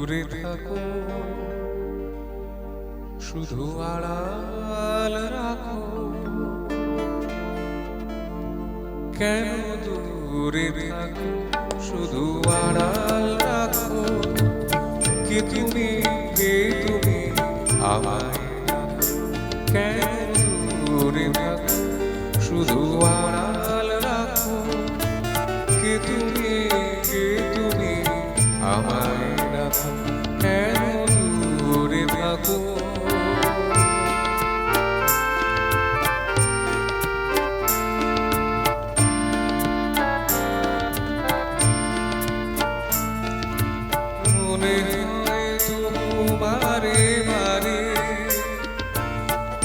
দূরে থাকো। শুধু আড়াল রাখো। কেন দূরে থাকো? শুধু আড়াল রাখো। কে তুমি কে তুমি আমায়। কেন দূরে থাকো? শুধু আড়াল হয়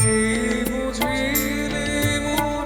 এই বুঝিলে মোর।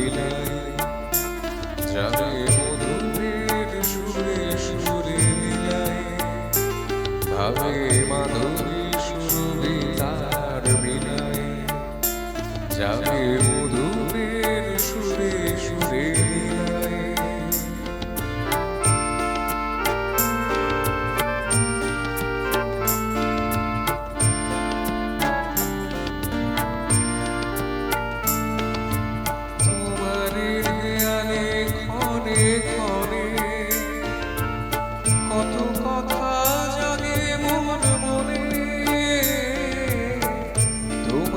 তার যাবে মধুরের সুরে সুরে মিলাই ভাবে মাধুরী সুরে তার বিলায় যাবে